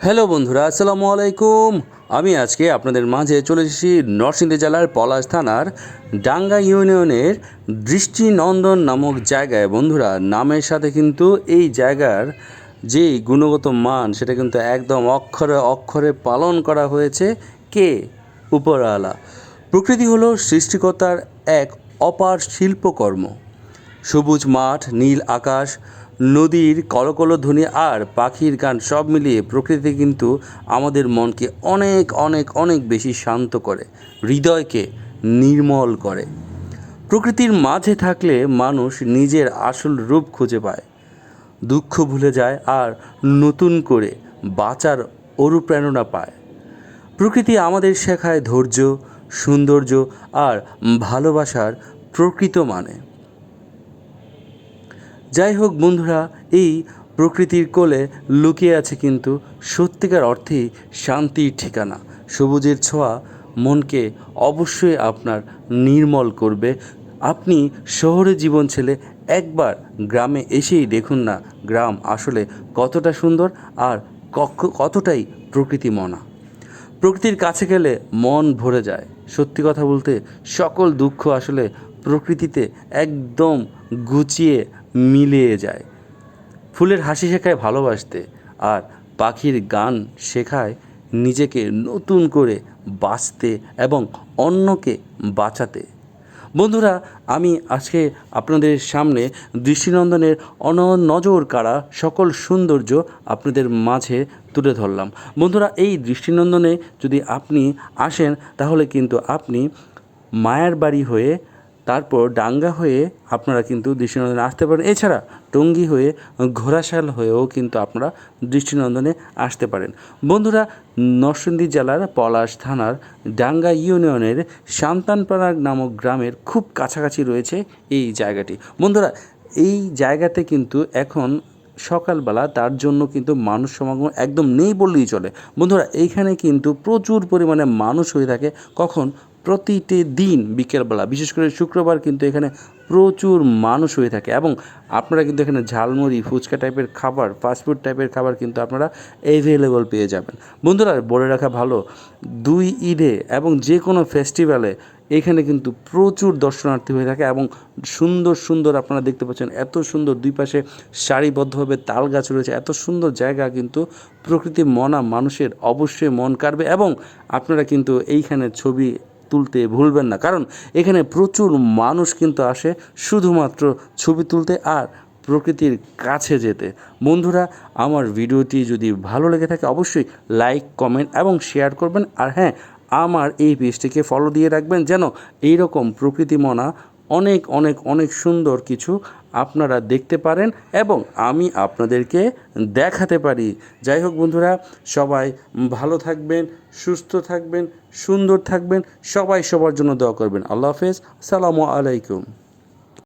Hello বন্ধুরা, আসসালামু আলাইকুম। আমি আজকে আপনাদের মাঝে চলে এসেছি নরসিংদী জেলার পলাশ থানার ডাঙ্গা ইউনিয়নের দৃষ্টিনন্দন নামক জায়গায়। বন্ধুরা, নামের সাথে কিন্তু এই জায়গার যে গুণগত মান, সেটা কিন্তু একদম অক্ষরে অক্ষরে পালন করা হয়েছে কে? উপরওয়ালা। প্রকৃতি হলো সৃষ্টিকর্তার এক অপার শিল্পকর্ম। সবুজ মাঠ, নীল আকাশ, নদীর কলকল ধ্বনি আর পাখির গান সব মিলিয়ে প্রকৃতি কিন্তু আমাদের মনকে অনেক অনেক অনেক বেশি শান্ত করে, হৃদয়কে নির্মল করে। প্রকৃতির মাঝে থাকলে মানুষ নিজের আসল রূপ খুঁজে পায়। দুঃখ ভুলে যায় আর নতুন করে বাঁচার অনুপ্রেরণা পায়। প্রকৃতি আমাদের শেখায় ধৈর্য, সৌন্দর্য আর ভালোবাসার প্রকৃত মানে। যাই হোক বন্ধুরা, এই প্রকৃতির কোলে লুকিয়ে আছে কিন্তু সত্যিকার অর্থেই শান্তির ঠিকানা। সবুজের ছোঁয়া মনকে অবশ্যই আপনার নির্মল করবে। আপনি শহরে জীবন ছেলে, একবার গ্রামে এসেই দেখুন না গ্রাম আসলে কতটা সুন্দর আর কতটাই প্রকৃতিমনা। প্রকৃতির কাছে গেলে মন ভরে যায়। সত্যি কথা বলতে সকল দুঃখ আসলে প্রকৃতিতে একদম গুছিয়ে মিলিয়ে যায়। ফুলের হাসি শেখায় ভালোবাসতে আর পাখির গান শেখায় নিজেকে নতুন করে বাঁচতে এবং অন্যকে বাঁচাতে। বন্ধুরা, আমি আজকে আপনাদের সামনে দৃষ্টিনন্দনের অন নজর কাড়া সকল সৌন্দর্য আপনাদের মাঝে তুলে ধরলাম। বন্ধুরা, এই দৃষ্টিনন্দনে যদি আপনি আসেন, তাহলে কিন্তু আপনি মায়ার বাড়ি হয়ে তারপর ডাঙ্গা হয়ে আপনারা কিন্তু দৃষ্টিনন্দনে আসতে পারেন। এছাড়া টঙ্গী হয়ে ঘোড়াশাল হয়েও কিন্তু আপনারা দৃষ্টিনন্দনে আসতে পারেন। বন্ধুরা, নরসিংদী জেলার পলাশ থানার ডাঙ্গা ইউনিয়নের সান্তানপাড়া নামক গ্রামের খুব কাছাকাছি রয়েছে এই জায়গাটি। বন্ধুরা, এই জায়গাতে কিন্তু এখন সকালবেলা তার জন্য কিন্তু মানুষ সমাগম একদম নেই বললেই চলে। বন্ধুরা, এইখানে কিন্তু প্রচুর পরিমাণে মানুষ হয়ে থাকে। কখন? প্রতিটি দিন বিকেলবেলা, বিশেষ করে শুক্রবার কিন্তু এখানে প্রচুর মানুষ হয়ে থাকে এবং আপনারা কিন্তু এখানে ঝালমুড়ি, ফুচকা টাইপের খাবার ফাস্টফুড টাইপের খাবার কিন্তু আপনারা অ্যাভেলেবল পেয়ে যাবেন। বন্ধুরা, বলে রাখা ভালো, দুই ঈদে এবং যে কোনো ফেস্টিভ্যালে এখানে কিন্তু প্রচুর দর্শনার্থী হয়ে থাকে এবং সুন্দর সুন্দর আপনারা দেখতে পাচ্ছেন, এত সুন্দর দুই পাশে সারিবদ্ধভাবে তাল গাছ রয়েছে, এত সুন্দর জায়গা কিন্তু প্রকৃতি মনা মানুষের অবশ্যই মন কাড়বে এবং আপনারা কিন্তু এইখানে ছবি তুলতে ভুলবেন না। কারণ এখানে প্রচুর মানুষ কিন্তু আসে শুধুমাত্র ছবি তুলতে আর প্রকৃতির কাছে যেতে। বন্ধুরা, আমার ভিডিওটি যদি ভালো লেগে থাকে অবশ্যই লাইক, কমেন্ট এবং শেয়ার করবেন। আর হ্যাঁ আমার এই পেজটিকে ফলো দিয়ে রাখবেন যেন এইরকম প্রকৃতিমনা অনেক অনেক অনেক সুন্দর কিছু আপনারা দেখতে পারেন এবং আমি আপনাদেরকে দেখাতে পারি। যাই হোক বন্ধুরা, সবাই ভালো থাকবেন, সুস্থ থাকবেন, সুন্দর থাকবেন, সবাই সবার জন্য দোয়া করবেন। আল্লাহ হাফেজ, সালামু আলাইকুম।